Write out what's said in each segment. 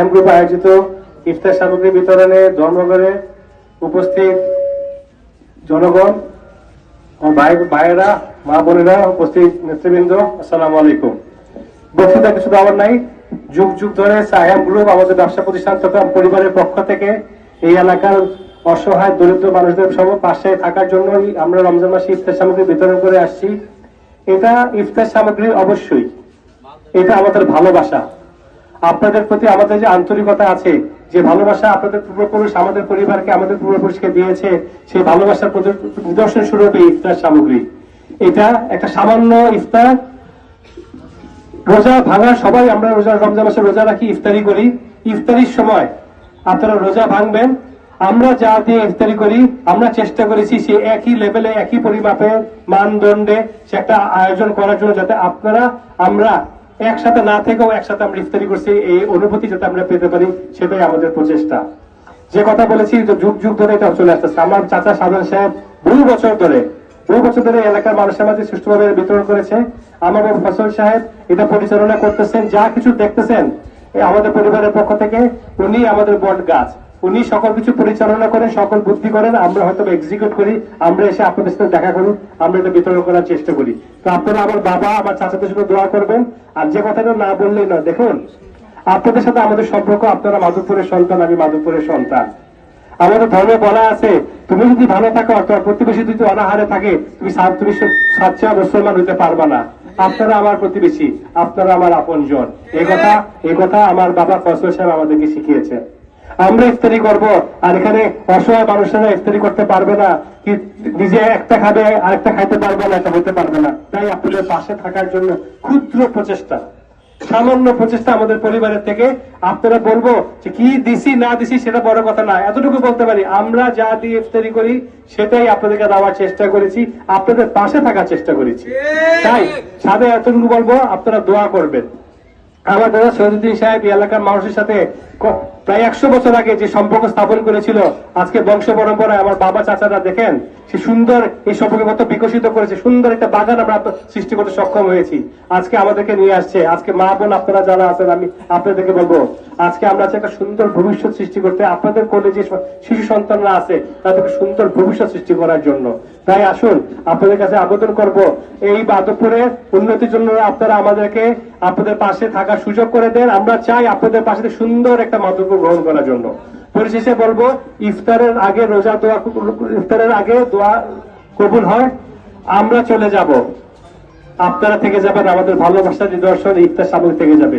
M group আয়োজিত ইফতার সামগ্রী বিতরণে ধর্মঘরে উপস্থিত জনগণ ভাই ভাইয়েরা, মা বোনেরা উপস্থিত নেতৃবৃন্দ, আসসালামু আলাইকুম। বক্তৃতা কিছু দেওয়ার নাই, যুগ যুগ ধরে সায়াম গ্রুপ, আমাদের ব্যবসা প্রতিষ্ঠান তথা পরিবারের পক্ষ থেকে এই এলাকার অসহায় দরিদ্র মানুষদের সব পাশে থাকার জন্যই আমরা রমজান মাসে ইফতার সামগ্রী বিতরণ করে আসছি। এটা ইফতার সামগ্রী অবশ্যই। এটা আমাদের ভালোবাসা। আপনাদের প্রতি আমাদের যে আন্তরিকতা আছে, যে ভালোবাসা আপনাদের পূর্বপুরুষ আমাদের পরিবারকে আমাদের পূর্বপুরুষকে দিয়েছে, সেই ভালোবাসার নিদর্শন স্বরূপ এই ইফতার সামগ্রী। এটা একটা সামান্য ইফতার। রোজা ভাঙার সবাই আমরা রোজা, রমজান মাসে রোজা রাখি, ইফতারি করি। ইফতারির সময় আপনারা রোজা ভাঙবেন। আমরা যা দিয়ে ইফতারি করি, আমরা চেষ্টা করেছি সে একই লেভেলে, একই পরিমাপে মানদণ্ডে সে একটা আয়োজন করার জন্য যাতে আপনারা, আমরা একসাথে না থেকেও একসাথে আমরা ইফতারি করছি, এই অনুভূতি যাতে আমরা পেতে পারি, সেটাই আমাদের প্রচেষ্টা। যে কথা বলেছি যুগ যুগ ধরে এটা চলে আসতেছে। আমার চাচা সাধারণ সাহেব বহু বছর ধরে, বহু বছর ধরে এলাকার মানুষের মাঝে সুষ্ঠুভাবে বিতরণ করেছে। বাবু ফসল সাহেব এটা পরিচালনা করতেছেন, যা কিছু দেখতেছেন আমাদের পরিবারের পক্ষ থেকে, উনি আমাদের বট গাছ। উনি সকল কিছু পরিচালনা করেন, সকল বুদ্ধি করেন, আমরা হয়তো এক্সিকিউট করি, আমরা এসে আপনাদের সাথে দেখা করি আমরা এটা বিতরণ করার চেষ্টা করি। তো আপনারা আমার বাবা, আমার চাচাদের জন্য দোয়া করবেন, আর যে কথাটা না বললেই না দেখুন, আপনাদের সাথে আমাদের সম্পর্ক, আপনারা মাধবপুরের সন্তান, আমি মাধবপুরের সন্তান। আমাদের ধর্মে বলা আছে, তুমি যদি ভালো থাকো তোমার প্রতিবেশী যদি অনাহারে থাকে, তুমি তুমি সাচ্চা মুসলমান হইতে পারবা না। আপনারা আমার প্রতিবেশী, আপনারা আমার আপনজন। এই কথা এই কথা আমার বাবা ফসল সাহেব আমাদেরকে শিখিয়েছেন। আমরা ইফতারি করব আর এখানে অসহায় মানুষেরা ইফতারি করতে পারবে না। কি নিজে একটা খাবে আরেকটা খাইতে পারবে না এটা হতে পারবে না। তাই আপনাদের পাশে থাকার জন্য ক্ষুদ্র প্রচেষ্টা। সামান্য প্রচেষ্টা আমাদের পরিবারের থেকে। আপনারা বলব যে কি দিছি না দিছি সেটা বড় কথা না। এতটুকু বলতে পারি আমরা যা দিয়ে ইফতারি করি সেটাই আপনাদেরকে দেওয়ার চেষ্টা করেছি আপনাদের পাশে থাকার চেষ্টা করেছি। তাই সাথে এতটুকু বলব আপনারা দোয়া করবেন। আমার দাদা সৈয়দুদ্দিন সাহেব এলাকার মানুষের সাথে প্রায় একশো বছর আগে যে সম্পর্ক স্থাপন করেছিল, আজকে বংশ পরম্পরায় আমার বাবা চাচারা দেখেন, সে সুন্দর এই সম্পর্ক কত বিকশিত করেছে, সুন্দর একটা বাগান আমরা সৃষ্টি করতে সক্ষম হয়েছি। আজকে আমাদেরকে নিয়ে আসছে, আজকে মা বোন আপনারা যারা আছেন, আমি আপনাদেরকে বলব, আজকে আমরা আছি একটা সুন্দর ভবিষ্যৎ সৃষ্টি করতে, আপনাদের কোলে যে শিশু সন্তানরা আছে, তাদেরকে সুন্দর ভবিষ্যৎ সৃষ্টি করার জন্য। তাই আসুন, আপনাদের কাছে আবেদন করব, এই মাধবপুরের উন্নতির জন্য আপনারা আমাদেরকে আপনাদের পাশে থাকার সুযোগ করে দেন। আমরা চাই আপনাদের পাশে সুন্দর একটা মাধবপুর গ্রহণ করার জন্য। পরিশেষে বলব, ইফতারের আগে রোজা দোয়া ইফতারের আগে দোয়া কবুল হয়। আমরা চলে যাব। আপনারা থেকে যাবেন, আমাদের ভালোবাসার নিদর্শন, ইফতার সামনে থেকে যাবে।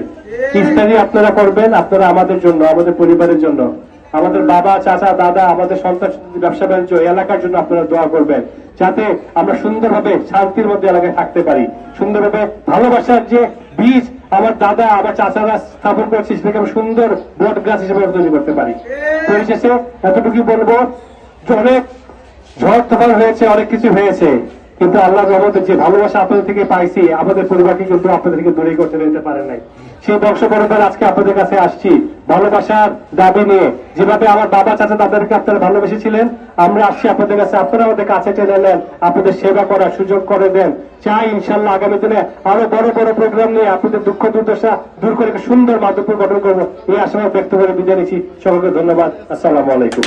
ইফতারি আপনারা করবেন, আপনারা আমাদের জন্য, আমাদের পরিবারের জন্য। আমাদের বাবা, চাচা, দাদা, আমাদের সন্তান, ব্যবসা বাণিজ্য এলাকার জন্য আপনারা দোয়া করবেন। যাতে আমরা সুন্দরভাবে শান্তির মধ্যে এলাকায় থাকতে পারি। সুন্দরভাবে ভালোবাসার যে বীজ আমার দাদা, আমার চাচারা স্থাপন করেছে, সেটাকে আমি সুন্দর বট গাছ হিসেবে তৈরি করতে পারি। পরিশেষে এতটুকু বলব অনেক ঝড় তুফান হয়েছে, অনেক কিছু হয়েছে। কিন্তু আল্লাহ রহমতের যে ভালোবাসা আপনাদের থেকে পাইছি, আমাদের পরিবারকে কিন্তু আপনাদের থেকে দূরে করতে দিতে পারে নাই। সেই বংশ পরম্পরা আজকে আপনাদের কাছে আসছি। ভালোবাসার দাবি নিয়ে। যেভাবে আমার বাবা চাচা দাদাদেরকে আপনারা ভালোবেসেছিলেন, আমরা আসছি আপনাদের কাছে। আপনারা আমাদের কাছে টেনে নেন, আপনাদের সেবা করার সুযোগ করে দেন। চাই ইনশাল্লাহ আগামী দিনে আরও বড় বড় প্রোগ্রাম নিয়ে আপনাদের দুঃখ দুর্দশা দূর করে সুন্দর মাধ্যম গঠন করব। এই আশাবাদ ব্যক্ত করে বিদায় নিচ্ছি। সকলকে ধন্যবাদ। আসসালামু আলাইকুম।